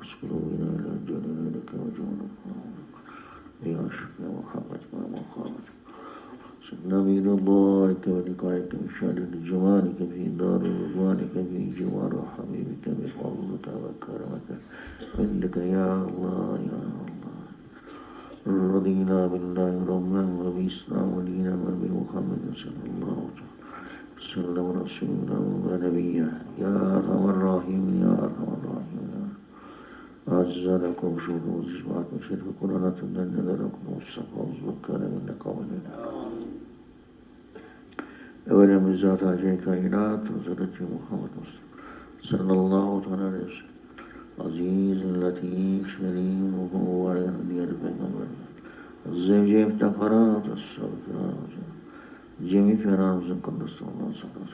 قلوبنا إلى جلالك وجودك ليعشق محبتك ومقامتك سيدنا من الله ولقائك شأن جمالك في دار رضوانك في جوار حبيبك بفضلك وكرمك عندك يا الله يا الله رضينا بالله ربا وبإسلام ودينا وبمحمد صلى الله عليه وسلم رسولا ونبيا يا أرحم الراحمين يا أرحم الراحمين. Acizane komşuluğumuz, ispat şerif Kur'an'atından neler okumuş, safazlık, kaleminde kavlina. Evvelimiz Hacı Kainat, Hazreti Muhammed Mustafa sallallahu aleyhi ve sellem. Aziz, latif, şerif, ruhu var ya diğer peygamberler. Zevce iftiharat, sabıklar, cemi ferahımızın kıldırsı Allah'ın sallallahu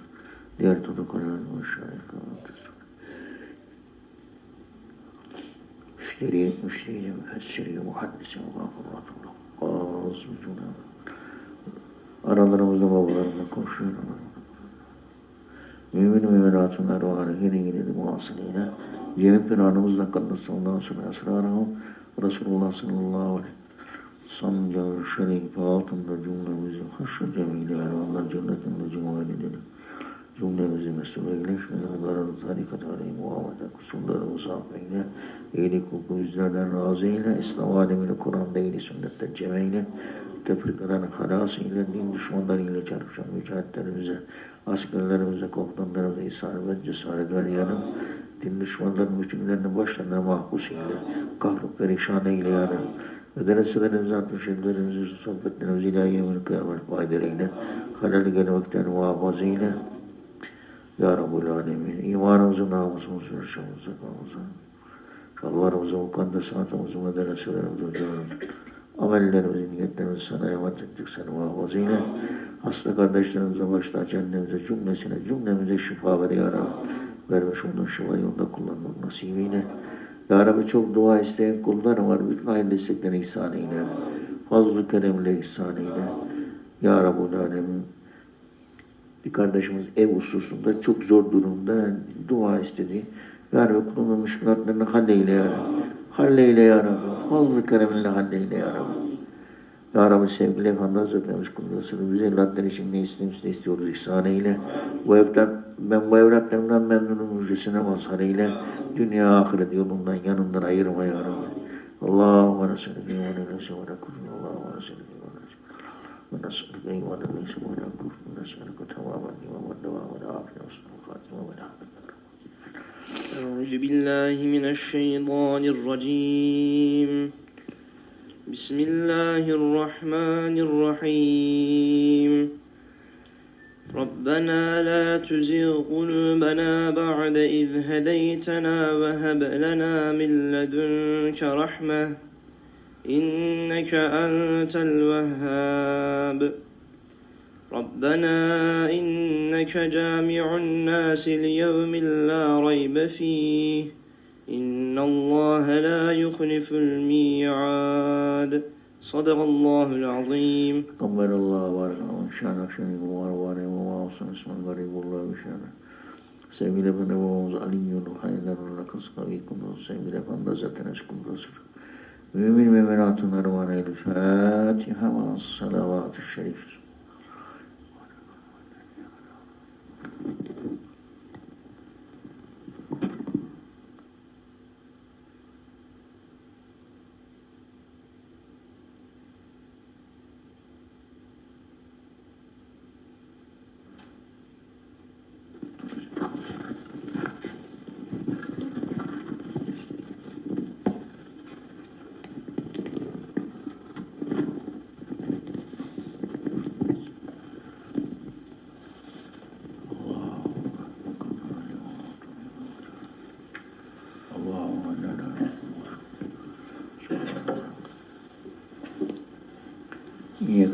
Diğer tutukalar, müşahit kıldırsı. Müşteri, müşteri, müfessiri, muhaddisi, gafurratullah, gaz, vücuna. Aralarımızda babalarımla konuşuyorlar. Mümin müminatın ervahı yine yine de muhasılıyla cemi planımızla kıldırsı ondan sonra esrarahum Resulullah sallallahu aleyhi sancağı şerif altında cümlemizi haşr cemiyle ervanlar cennetinde cemaliyle cümlemizi mesul eyle şöyle garar tarikat aleyhi muhammeden kusurlarımızı affeyle iyilik hukuku bizlerden razı eyle İslam alemini Kur'an'da eyle sünnette cemeyle tefrikadan halas eyle din düşmanlarıyla çarpışan mücahitlerimize askerlerimize komutanlarımıza isabet cesaret ver yarım din düşmanların mütümlerini başlarına mahpus eyle kahrup perişan eyle yarım ve dereselerimizi atmış ellerimizi sohbetlerimizi ilahi emir kıyamet faydalı eyle halal gelmekten muhafaza eyle ya Rabbul Alemin, imanımızı, namusumuzu, yaşamımızı, kanımızı, şalvarımızı, mukaddesatımızı, medreselerimizi, hocamızı, amellerimizi, niyetlerimizi sana emanet ettik, seni muhafaza eyle. Hasta kardeşlerimize, başta cennemize, cümlesine, cümlemize şifa ver ya Rabbi. Vermiş olduğun şifa yolunda kullanmak nasip eyle. Ya Rabbi çok dua isteyen kullar var. Bütün hayırlı isteklerini ihsan eyle. Fazl-ı keremle ihsan eyle. Ya Rabbul Alemin, bir kardeşimiz ev hususunda çok zor durumda dua istedi. Ya Rabbi kulunun müşkülatlarını halleyle ya Rabbi. Halleyle ya Rabbi. Fazl-ı kereminle halleyle ya Rabbi. Ya Rabbi sevgili Efendi Hazretlerimiz kudrasını bize evlatlar için ne istemişse istiyoruz ihsan eyle. Bu evlat, ben bu evlatlarımdan memnunum müjdesine mazhar eyle. Dünya ahiret yolundan yanından ayırma ya Rabbi. Allahümme neselike ve neselike ve neselike ve neselike. ونسألك أيضا ليس ولا كفر ونسألك الإمام والدوام والعافية وحسن الخاتمة والحمد أعوذ بالله من الشيطان الرجيم. بسم الله الرحمن الرحيم. ربنا لا تزغ قلوبنا بعد إذ هديتنا وهب لنا من لدنك رحمة. إنك أنت الوهاب ربنا إنك جامع الناس ليوم لا ريب فيه إن الله لا يخلف الميعاد صدق الله العظيم قبل الله بارك الله شانك شانك واروانا وواصل اسم الغريب الله بشانك Sevgili Efendi babamız Ali'nin hayırlarına kıskavi kunduz. Sevgili Efendi Hazretleri kunduz. Mümin müminatın armağanı el Fatiha ve salavat-ı şerif.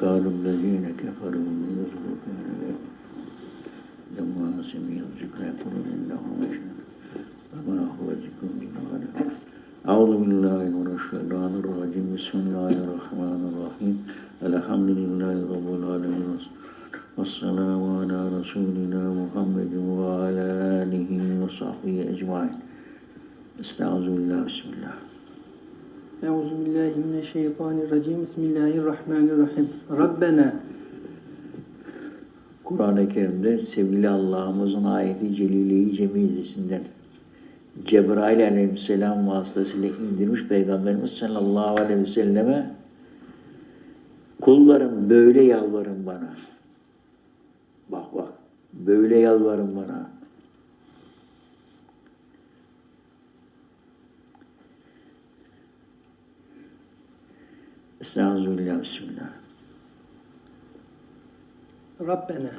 يقال الذين كفروا من يرزقك لما سمعوا الذكر يقولون إنه مجنون وما هو ذكر غيره أعوذ بالله من الشيطان الرجيم. بسم الله الرحمن الرحيم. الحمد لله رب العالمين. والسلام على رسولنا محمد وعلى آله وصحبه أجمعين. Estağfirullah, Bismillah. Euzu billahi mineşşeytanirracim. Bismillahirrahmanirrahim. Rabbena Kur'an-ı Kerim'de sevgili Allah'ımızın ayeti Celile-i Cemilesinden Cebrail aleyhisselam vasıtasıyla indirmiş Peygamberimiz sallallahu aleyhi ve selleme kullarım böyle yalvarın bana. Bak bak böyle yalvarın bana. Estağfirullah, Bismillah. Rabbena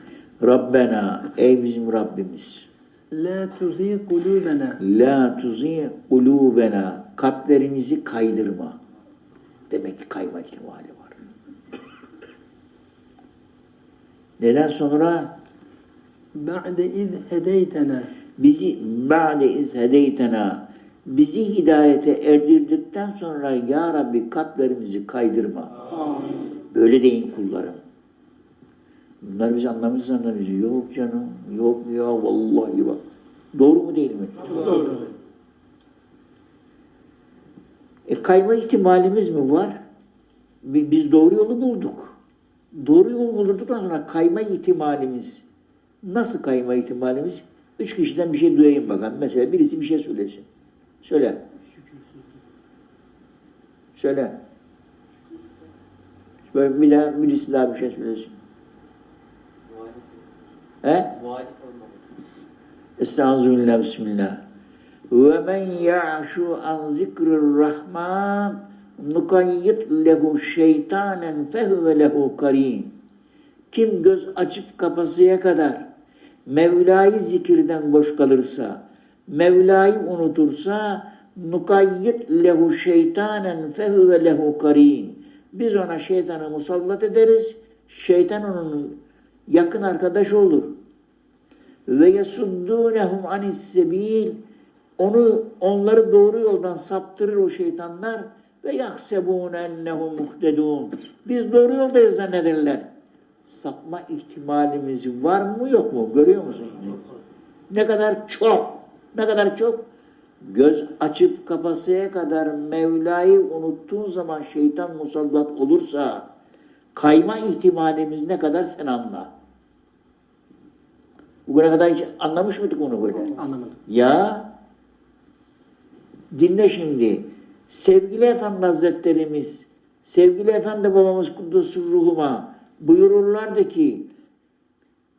Rabbena, ey bizim Rabbimiz. la tuzi kulubena La tuzi kulubena, kalplerimizi kaydırma. Demek ki kayma ihtimali var. Neden sonra? ba'de iz hedeytena Bizi ba'de iz hedeytena, bizi hidayete erdirdikten sonra Ya Rabbi kalplerimizi kaydırma. Öyle deyin kullarım. Bunlar biz anlamış zannediyor. Yok canım, yok ya vallahi bak. Doğru mu değil mi? Doğru. E kayma ihtimalimiz mi var? Bi- Biz doğru yolu bulduk. Doğru yolu bulduktan sonra kayma ihtimalimiz. Nasıl kayma ihtimalimiz? Üç kişiden bir şey duyayım bakalım. Mesela birisi bir şey söylesin. Söyle. Söyle. Böyle birisi daha bir şey söylesin. He? Estağfirullah, Bismillah. Ve men ya'şu an zikrir-rahman nukayyit lehu şeytanen fehuve lehu karin. Kim göz açıp kapasıya kadar Mevla'yı zikirden boş kalırsa, Mevla'yı unutursa nukayyit lehu şeytanen fehuve lehu karin. Biz ona şeytanı musallat ederiz. Şeytan onun yakın arkadaşı olur ve yesuddûnehum anis sebil onu onları doğru yoldan saptırır o şeytanlar ve yahsebûne ennehum muhtedûn biz doğru yoldayız zannederler. Sapma ihtimalimiz var mı yok mu? Görüyor musun? Ne kadar çok, ne kadar çok göz açıp kapasıya kadar Mevla'yı unuttuğun zaman şeytan musallat olursa kayma ihtimalimiz ne kadar sen anla. Bugüne kadar hiç anlamış mıydık onu böyle? Anlamadım. Ya dinle şimdi. Sevgili Efendi Hazretlerimiz, sevgili Efendi babamız Kuddusur ruhuma buyururlardı ki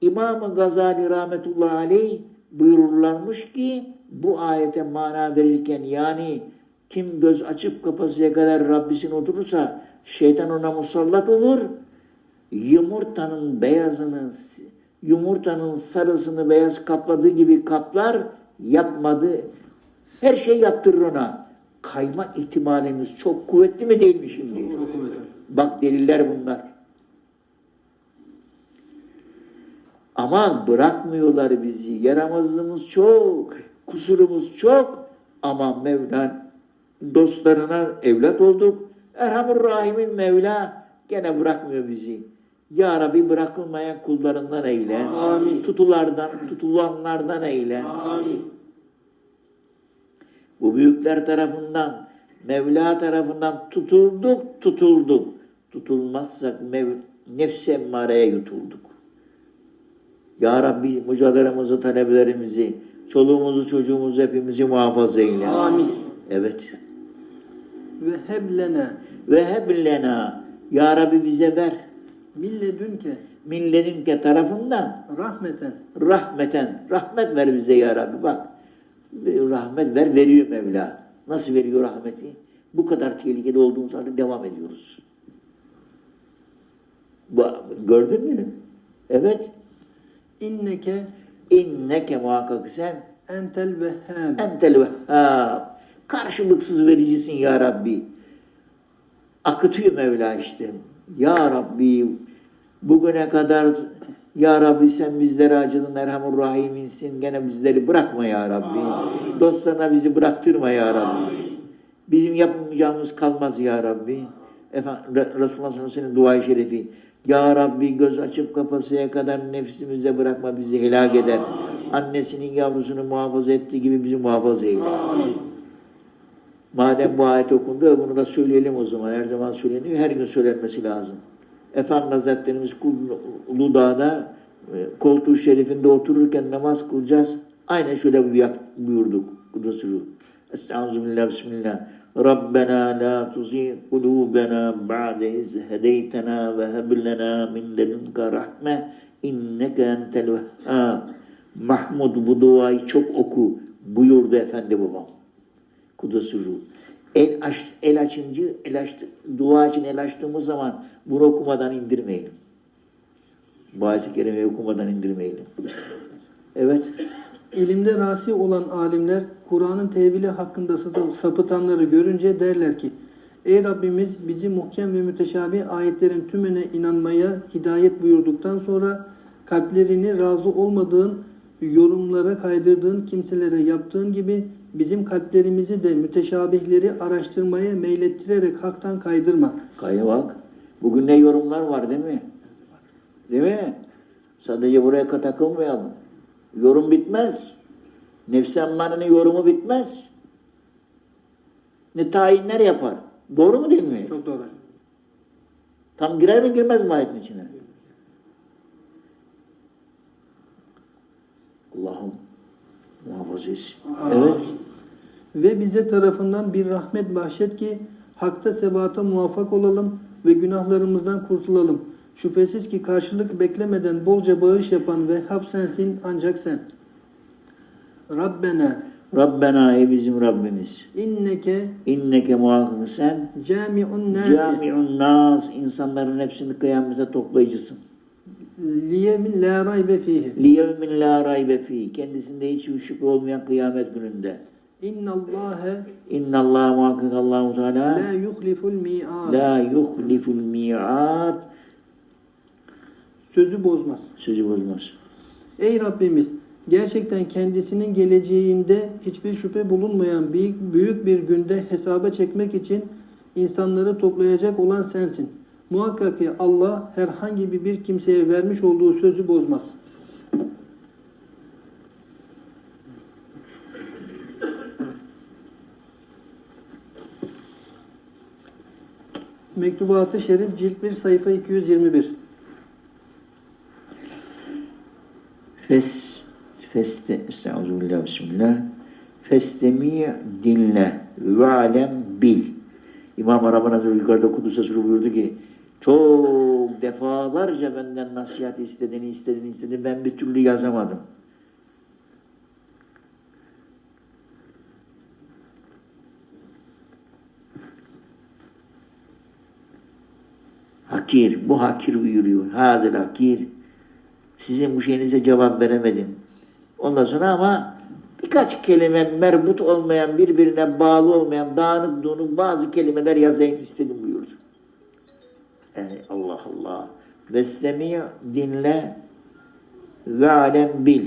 İmam-ı Gazali rahmetullahi aleyh buyururlarmış ki bu ayete mana verirken yani kim göz açıp kapasıya kadar Rabbisine oturursa şeytan ona musallat olur. Yumurtanın beyazını yumurtanın sarısını beyaz kapladığı gibi kaplar yapmadı. Her şey yaptırır ona. Kayma ihtimalimiz çok kuvvetli mi değil mi şimdi? Çok kuvvetli. Bak deliller bunlar. Ama bırakmıyorlar bizi. Yaramazlığımız çok, kusurumuz çok. Ama Mevla dostlarına evlat olduk. Erhamur Rahim'in Mevla gene bırakmıyor bizi. Ya Rabbi bırakılmayan kullarından eyle. Amin. Tutulardan, tutulanlardan eyle. Amin. Bu büyükler tarafından, Mevla tarafından tutulduk, tutulduk. Tutulmazsak mev, nefs emmareye yutulduk. Ya Rabbi mucalarımızı, talebelerimizi, çoluğumuzu, çocuğumuzu hepimizi muhafaza eyle. Amin. Evet. Ve heblena Ve heblena Ya Rabbi bize ver. milledünke Milledinke tarafından rahmeten rahmeten, rahmet ver bize ya Rabbi bak. Rahmet ver, veriyor Mevla. Nasıl veriyor rahmeti? Bu kadar tehlikede olduğumuz halde devam ediyoruz. Bu, gördün mü? Evet. İnneke İnneke muhakkak sen entel vehhab entel vehhab. Karşılıksız vericisin ya Rabbi. Akıtıyor Mevla işte. Ya Rabbi bugüne kadar ya Rabbi sen bizlere acıdın Erhamur Rahim'insin. Gene bizleri bırakma ya Rabbi. Dostlarına bizi bıraktırma ya Rabbi. Bizim yapmayacağımız kalmaz ya Rabbi. Efendim, Resulullah sallallahu aleyhi ve sellem'in dua-i şerefi. Ya Rabbi göz açıp kapasıya kadar nefsimize bırakma bizi helak eder. Annesinin yavrusunu muhafaza ettiği gibi bizi muhafaza eyle. Madem bu ayet okundu, bunu da söyleyelim o zaman. Her zaman söyleniyor, her gün söylenmesi lazım. Efendi Hazretlerimiz Uludağ'da e, koltuğu şerifinde otururken namaz kılacağız. Aynen şöyle buyurduk. Kudüs'ü. Estağfirullah, Bismillah. Rabbena la tuzi kulubena ba'de iz hedeytena ve heblena min ledunka rahme inneke entel vehhab. Mahmud bu duayı çok oku buyurdu efendi babam. Kudüs'ü. El, aç, el açıncı, el açtı, dua için el açtığımız zaman bunu okumadan indirmeyelim. Bu ayet-i kerimeyi okumadan indirmeyelim. Evet. İlimde rasi olan alimler Kur'an'ın tevili hakkında sapı- sapıtanları görünce derler ki Ey Rabbimiz bizi muhkem ve müteşabih ayetlerin tümüne inanmaya hidayet buyurduktan sonra kalplerini razı olmadığın yorumlara kaydırdığın kimselere yaptığın gibi bizim kalplerimizi de müteşabihleri araştırmaya meylettirerek haktan kaydırma. Kaya bak. Bugün ne yorumlar var değil mi? Değil mi? Sadece buraya takılmayalım. Yorum bitmez. Nefsi yorumu bitmez. Ne tayinler yapar. Doğru mu değil mi? Çok doğru. Tam girer mi girmez mi ayetin içine? Allah'ım muhafaza etsin. Evet. Ve bize tarafından bir rahmet bahşet ki hakta sebata muvaffak olalım ve günahlarımızdan kurtulalım. Şüphesiz ki karşılık beklemeden bolca bağış yapan Vehhab sensin ancak sen. Rabbena Rabbena ey bizim Rabbimiz. inneke İnneke muhakkak sen cami'un nasi cami'un nas insanların hepsini kıyamete toplayıcısın. liyemin la raybe fihi. Liyevmin la raybe fi. Kendisinde hiç şüphe olmayan kıyamet gününde. İnnallâhe İnna Allah muhakkak Allahu la Teala yuhliful mi'ad. la yuhliful mi'at Sözü bozmaz. sözü bozmaz. Ey Rabbimiz gerçekten kendisinin geleceğinde hiçbir şüphe bulunmayan büyük, büyük bir günde hesaba çekmek için insanları toplayacak olan sensin. Muhakkak ki Allah herhangi bir, bir kimseye vermiş olduğu sözü bozmaz. Mektubat-ı Şerif cilt 1 sayfa 221 Fes feste estağfirullah bismillah festemi dinle ve alem bil. İmam Araban Hazretleri yukarıda Kudüs'e sürü buyurdu ki çok defalarca benden nasihat istediğini istediğini istedi ben bir türlü yazamadım. Hakir, bu hakir buyuruyor. Hazır hakir. Sizin bu şeyinize cevap veremedim. Ondan sonra ama birkaç kelime merbut olmayan, birbirine bağlı olmayan, dağınık donuk bazı kelimeler yazayım istedim buyurdu. Ey Allah Allah. Veslemi dinle ve alem bil.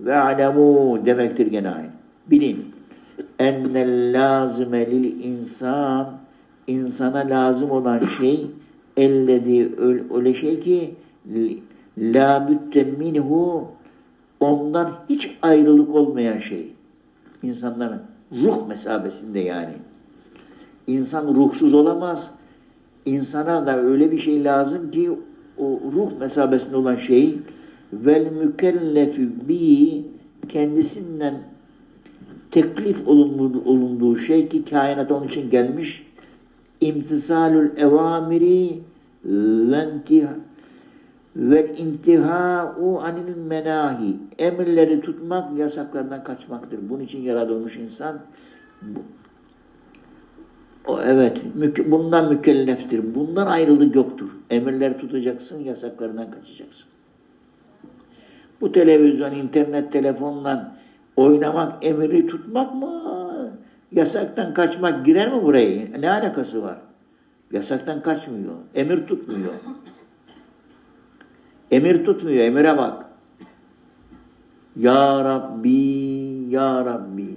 Ve alemu demektir gene aynı. Bilin. Ennel lazime lil insan insana lazım olan şey ellediği öyle şey ki la bütte minhu ondan hiç ayrılık olmayan şey. İnsanların ruh mesabesinde yani. İnsan ruhsuz olamaz. İnsana da öyle bir şey lazım ki o ruh mesabesinde olan şey vel mükellefü bi kendisinden teklif olunduğu, şey ki kainat onun için gelmiş imtisalül evamiri ve ve intihau anil menahi emirleri tutmak yasaklardan kaçmaktır. Bunun için yaratılmış insan bu, o evet bundan mükelleftir. Bundan ayrılık yoktur. Emirleri tutacaksın, yasaklarından kaçacaksın. Bu televizyon, internet, telefonla oynamak, emiri tutmak mı? Yasaktan kaçmak girer mi buraya? Ne alakası var? Yasaktan kaçmıyor. Emir tutmuyor. Emir tutmuyor. Emire bak. Ya Rabbi, Ya Rabbi.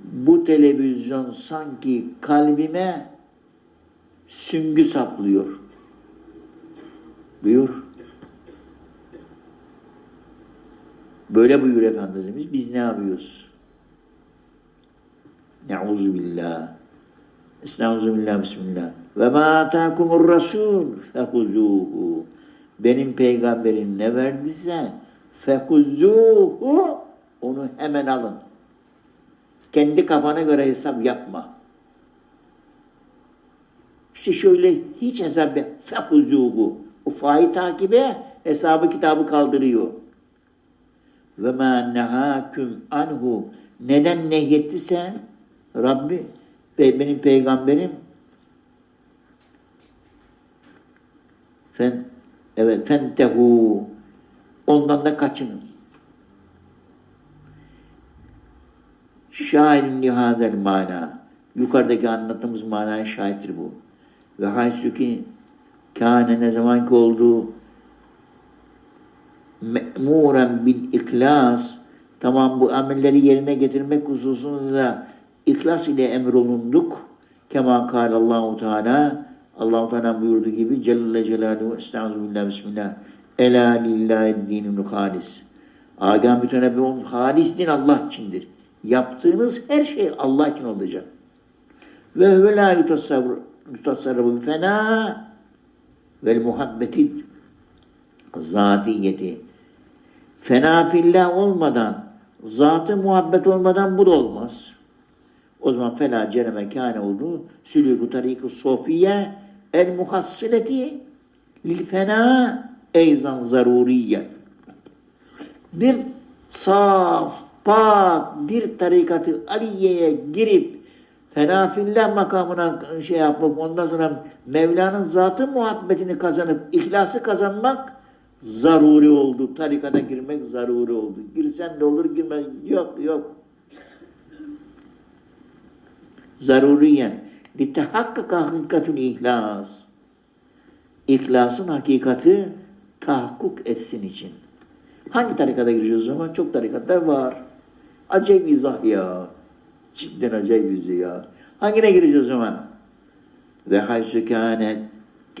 Bu televizyon sanki kalbime süngü saplıyor. Buyur. Böyle buyur Efendimiz. Biz ne yapıyoruz? Neuzu billah. Estaizu billah, bismillah. Ve ma atakumur rasul fehuzuhu. Benim peygamberim ne verdiyse fehuzuhu onu hemen alın. Kendi kafana göre hesap yapma. İşte şöyle hiç hesap yap. Fehuzuhu. O faiz takibe hesabı kitabı kaldırıyor. Ve ma nehaküm anhu. Neden nehyetti sen? Rabbi benim peygamberim fen evet fentehu ondan da kaçının. Şahirin lihazel mana. Yukarıdaki anlattığımız manaya şahittir bu. Ve haysu ki kâne ne zaman ki oldu me'muren bil iklas tamam bu amelleri yerine getirmek hususunda iklas ile emrolunduk. Kema kâlallahu teâlâ Allah-u Teala buyurduğu gibi Celle Celaluhu Estaizu billah bismillah Ela lillahi dinul halis Agam bütün Rabbi onun halis din Allah içindir. Yaptığınız her şey Allah için olacak. Ve ve la yutasarrabu fena vel muhabbeti zatiyeti. Fena fillah olmadan, zatı muhabbet olmadan bu da olmaz. O zaman fela cereme kâne oldu. Sülûku tarîkı sofiye el muhassileti lil fena eyzan zaruriye. Bir saf, pak bir tarikatı aliyeye girip fena fillah makamına şey yapıp ondan sonra Mevla'nın zatı muhabbetini kazanıp ihlası kazanmak zaruri oldu. Tarikata girmek zaruri oldu. Girsen de olur, girme yok yok. Zaruriyen litehakkaka hakikatül ihlas. İhlasın hakikati tahakkuk etsin için. Hangi tarikata gireceğiz o zaman? Çok tarikatlar var. Acayip izah ya. Cidden acayip izah ya. Hangine gireceğiz o zaman? Ve haysu kânet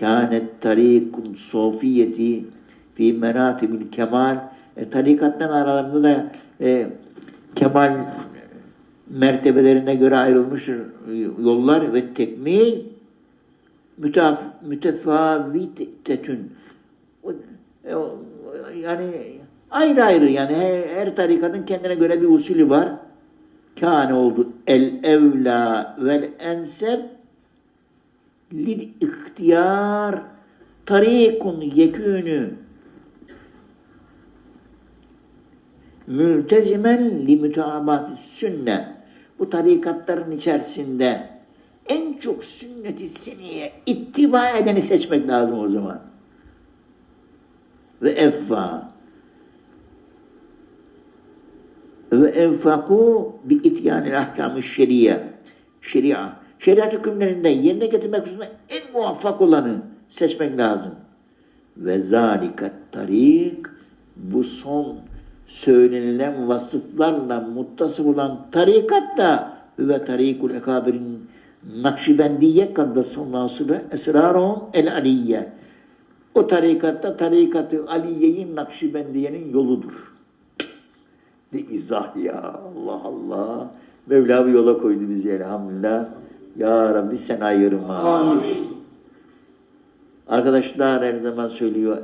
kânet tarikun sofiyeti fi meratibil kemal e, tarikattan aralarında da e, kemal mertebelerine göre ayrılmış yollar ve tekmil mütaf, mütefavitetün e, yani ayrı ayrı yani her, her tarikatın kendine göre bir usulü var. Kâne oldu el evla vel enseb lil ihtiyar tarikun yekûnü mültezimen li müteabat sünne. Bu tarikatların içerisinde en çok sünnet-i seniye ittiba edeni seçmek lazım o zaman. Ve effa ve enfaku bi ityanil ahkam-ı şeria. Şeria. Şeriat hükümlerinden yerine getirmek hususunda en muvaffak olanı seçmek lazım. Ve zalikat tarik bu son söylenilen vasıflarla muttasıf olan tarikat da ve tarikul ekabirin Nakşibendiye kaddesallahu sırrı esrarun el aliyye. O tarikatta tarikatı Aliye'nin Nakşibendiye'nin yoludur. Ne izah ya Allah Allah. Mevla bir yola koydu bizi elhamdülillah. Ya Rabbi sen ayırma. Amin. Arkadaşlar her zaman söylüyor.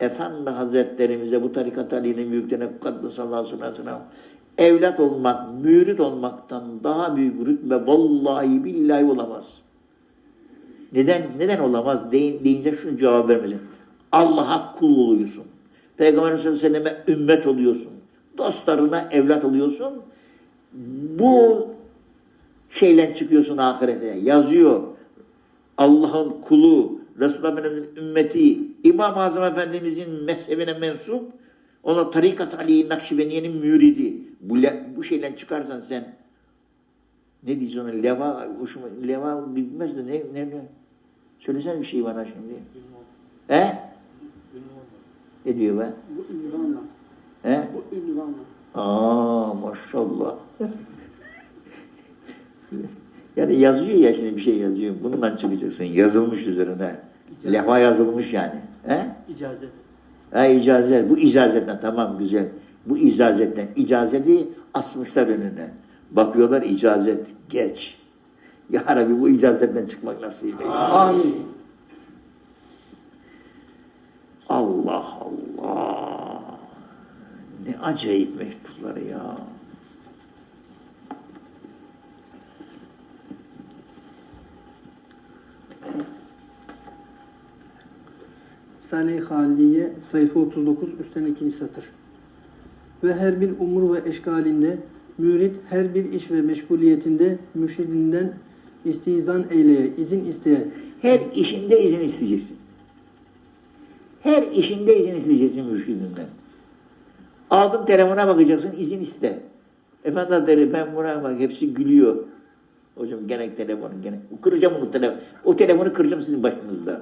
Efendi Hazretlerimize bu tarikat Ali'nin büyüklerine kaddesallahu aleyhi ve evlat olmak, mürit olmaktan daha büyük rütbe vallahi billahi olamaz. Neden neden olamaz deyin, deyince şunu cevap vermeyeceğim. Allah'a kul oluyorsun. Peygamber sallallahu aleyhi ve ümmet oluyorsun. Dostlarına evlat oluyorsun. Bu şeyle çıkıyorsun ahirete. Yazıyor. Allah'ın kulu, Resulullah ümmeti, İmam-ı Azam Efendimiz'in mezhebine mensup, ona tarikat Ali Nakşibendiye'nin müridi. Bu, le- bu şeyden çıkarsan sen ne diyeceksin ona? Leva, hoşuma, leva bilmez de ne, ne, ne? Söylesene bir şey bana şimdi. He? Ne diyor be? Bu ünvanla. He? Bu ünvanla. Aa maşallah. yani yazıyor ya şimdi bir şey yazıyor. Bundan çıkacaksın. Yazılmış üzerine. Levha yazılmış yani. He? İcazet. Ha icazet. Bu icazetten tamam güzel. Bu icazetten. icazeti asmışlar önüne. Bakıyorlar icazet geç. Ya Rabbi bu icazetten çıkmak nasip eyle. Amin. Allah Allah. Ne acayip mektuplar ya. Risale-i Haliye sayfa 39 üstten ikinci satır. Ve her bir umur ve eşkalinde mürit her bir iş ve meşguliyetinde mürşidinden istizan eyleye, izin isteye. Her işinde izin isteyeceksin. Her işinde izin isteyeceksin mürşidinden. Aldın telefona bakacaksın, izin iste. Efendim Hazretleri ben buna bak hepsi gülüyor. Hocam gene telefonu gene. Kıracağım onu telefon. O telefonu kıracağım sizin başınızda.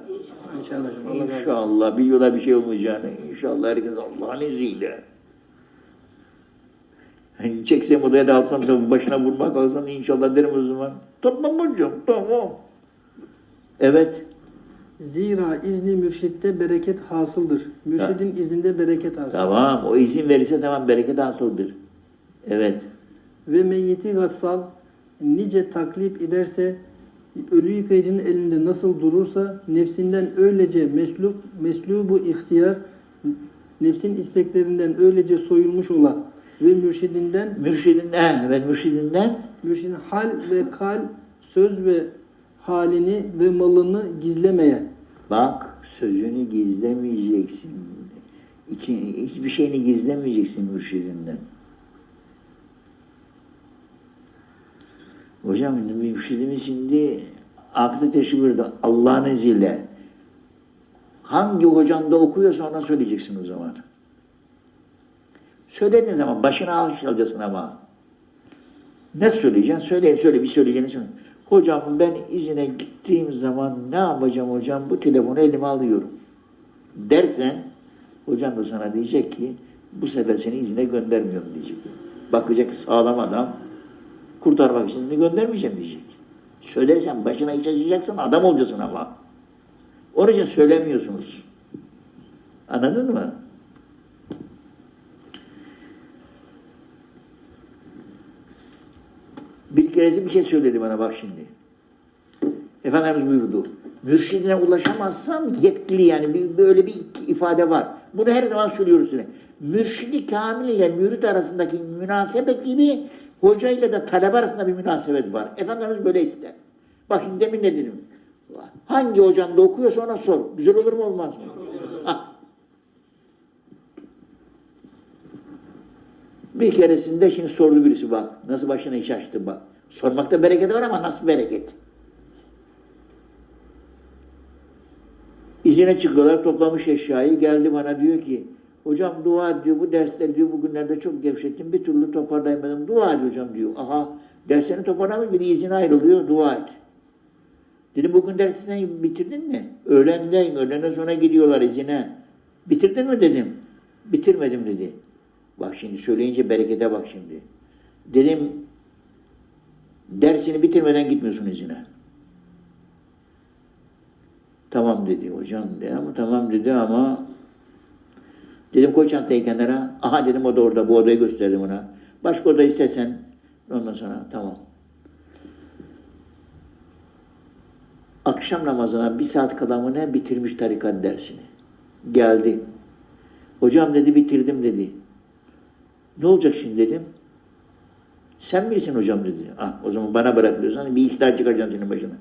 İnşallah hocam. İnşallah biliyorlar bir şey olmayacağını. İnşallah herkes Allah'ın izniyle. Hani çeksem odaya da alsam da başına vurmak alsam inşallah derim o zaman. Tamam hocam tamam. Evet. Zira izni mürşitte bereket hasıldır. Mürşidin izinde bereket hasıl. Tamam. O izin verirse tamam bereket hasıldır. Evet. Ve meyyiti gassal nice taklip ederse ölü yıkayıcının elinde nasıl durursa nefsinden öylece mesluk meslubu ihtiyar nefsin isteklerinden öylece soyulmuş ola ve mürşidinden Mürşidinden, evet mürşidinden mürşidin hal ve kal söz ve halini ve malını gizlemeye bak sözünü gizlemeyeceksin. İçin, hiçbir şeyini gizlemeyeceksin mürşidinden. Hocam mürşidimiz şimdi aklı teşebbürde Allah'ın izniyle hangi hocan da okuyorsa ona söyleyeceksin o zaman. Söylediğin zaman başına alacaksın ama. Ne söyleyeceksin? Söyle, söyle bir söyleyeceğini söyle. Hocam ben izine gittiğim zaman ne yapacağım hocam? Bu telefonu elime alıyorum. Dersen hocam da sana diyecek ki bu sefer seni izine göndermiyorum diyecek. Bakacak sağlam adam kurtarmak için seni göndermeyeceğim diyecek. Söylersen başına iş açacaksın adam olacaksın ama. Onun için söylemiyorsunuz. Anladın mı? Bir keresi bir şey söyledi bana bak şimdi. Efendimiz buyurdu. Mürşidine ulaşamazsam yetkili yani böyle bir ifade var. Bunu her zaman söylüyoruz yine. Mürşidi kamil ile mürit arasındaki münasebet gibi hoca ile de talebe arasında bir münasebet var. Efendimiz böyle ister. Bak şimdi demin ne dedim? Hangi hocan da okuyorsa ona sor. Güzel olur mu olmaz mı? Bir keresinde şimdi sordu birisi bak. Nasıl başına iş açtı bak. Sormakta bereket var ama nasıl bereket? İzine çıkıyorlar toplamış eşyayı. Geldi bana diyor ki hocam dua diyor bu dersleri diyor bugünlerde çok gevşettim bir türlü toparlayamadım. Dua et hocam diyor. Aha derslerini toparlamış bir izine ayrılıyor dua et. Dedim bugün dersini bitirdin mi? Öğlendeyim. Öğlenden sonra gidiyorlar izine. Bitirdin mi dedim. Bitirmedim dedi. Bak şimdi söyleyince berekete bak şimdi. Dedim dersini bitirmeden gitmiyorsun izine. Tamam dedi hocam dedi ama tamam dedi ama dedim koy çantayı kenara. Aha dedim o da orada bu odayı gösterdim ona. Başka oda istesen ondan sonra tamam. Akşam namazına bir saat kala mı ne bitirmiş tarikat dersini. Geldi. Hocam dedi bitirdim dedi. Ne olacak şimdi dedim. Sen bilirsin hocam dedi. Ah, o zaman bana bırakıyorsan bir ihtar çıkaracağım senin başına.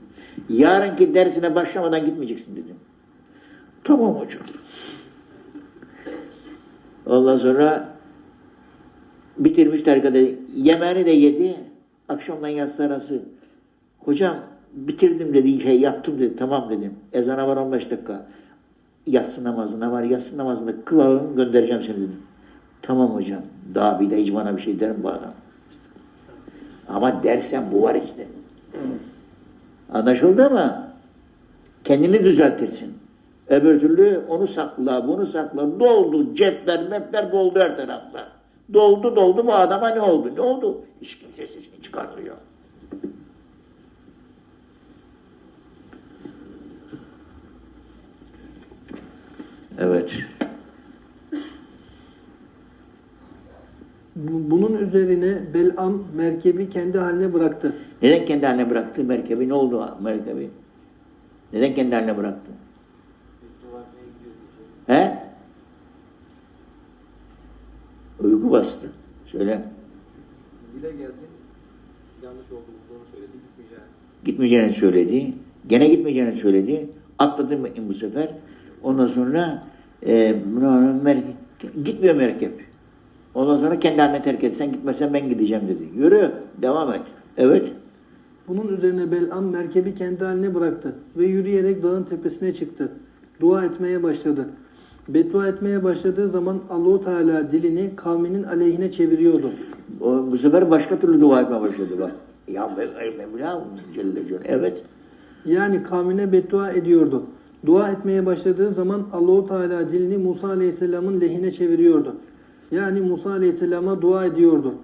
Yarınki dersine başlamadan gitmeyeceksin dedim. Tamam hocam. Ondan sonra bitirmiş tarikada yemeğini de yedi. Akşamdan yatsı arası. Hocam bitirdim dedi, şey yaptım dedi. Tamam dedim. Ezana var 15 dakika. Yatsı namazına var. Yatsı namazında kılalım göndereceğim seni dedim. Tamam hocam. Daha bir de hiç bana bir şey derim bu adam. Ama dersen bu var işte. Anlaşıldı mı? Kendini düzeltirsin. Öbür türlü onu sakla, bunu sakla. Doldu cepler, mepler doldu her tarafta. Doldu doldu bu adama ne oldu? Ne oldu? Hiç kimse sesini çıkarmıyor. Evet. Bu- Bunun Belam merkebi kendi haline bıraktı. Neden kendi haline bıraktı merkebi? Ne oldu merkebi? Neden kendi haline bıraktı? He? Uyku bastı. Söyle. Dile geldi. Yanlış olduğunu söyledi. Gitmeyeceğini. Gitmeyeceğini söyledi. Gene gitmeyeceğini söyledi. Atladı bu sefer. Ondan sonra e, merkep, gitmiyor merkep. Ondan sonra kendi haline terk et. Sen gitmesen ben gideceğim dedi. Yürü. Devam et. Evet. Bunun üzerine Belam merkebi kendi haline bıraktı ve yürüyerek dağın tepesine çıktı. Dua etmeye başladı. Beddua etmeye başladığı zaman Allahu Teala dilini kavminin aleyhine çeviriyordu. O, bu sefer başka türlü dua etmeye başladı bak. Ya Mev- Mevla Celle Celle. Evet. Yani kavmine beddua ediyordu. Dua etmeye başladığı zaman Allahu Teala dilini Musa Aleyhisselam'ın lehine çeviriyordu. Yani Musa Aleyhisselam'a dua ediyordu.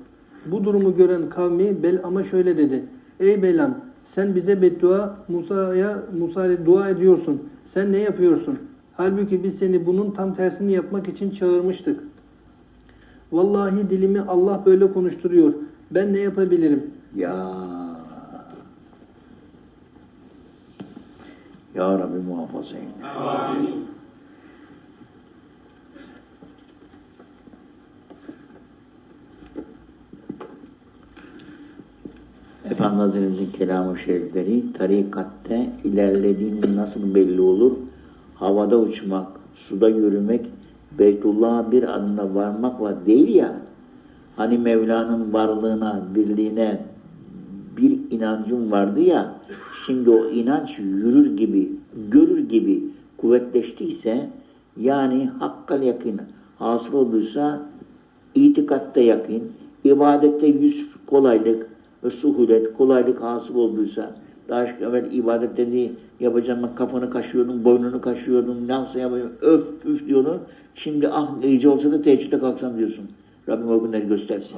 Bu durumu gören kavmi Belam'a şöyle dedi. Ey Belam sen bize beddua Musa'ya Musa'ya dua ediyorsun. Sen ne yapıyorsun? Halbuki biz seni bunun tam tersini yapmak için çağırmıştık. Vallahi dilimi Allah böyle konuşturuyor. Ben ne yapabilirim? Ya. Ya Rabbi muhafaza eyle. Efendi Hazretleri'nin kelamı şerifleri tarikatte ilerlediğin nasıl belli olur? Havada uçmak, suda yürümek, Beytullah'a bir adımda varmakla değil ya. Hani Mevla'nın varlığına, birliğine bir inancım vardı ya, şimdi o inanç yürür gibi, görür gibi kuvvetleştiyse, yani hakkal yakın hasıl olduysa, itikatta yakın, ibadette yüz kolaylık ve suhulet, kolaylık hasıl olduysa, daha evvel ibadet dediği yapacağım kafanı kaşıyordun, boynunu kaşıyordun, ne yapsa yapacağım, öf üf diyordun. Şimdi ah iyice olsa da teheccüde kalksam diyorsun. Rabbim o günleri göstersin.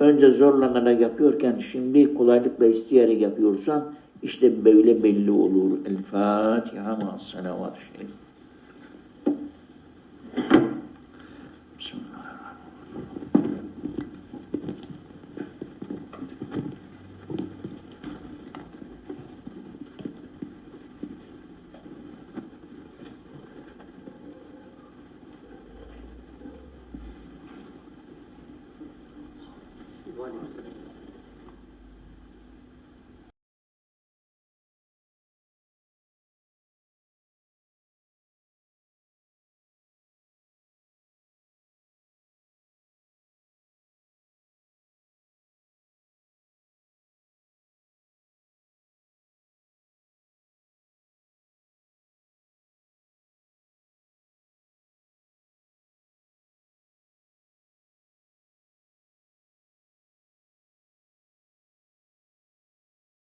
Önce zorlanarak yapıyorken şimdi kolaylıkla isteyerek yapıyorsan işte böyle belli olur. El Fatiha ma salavat-ı şerif.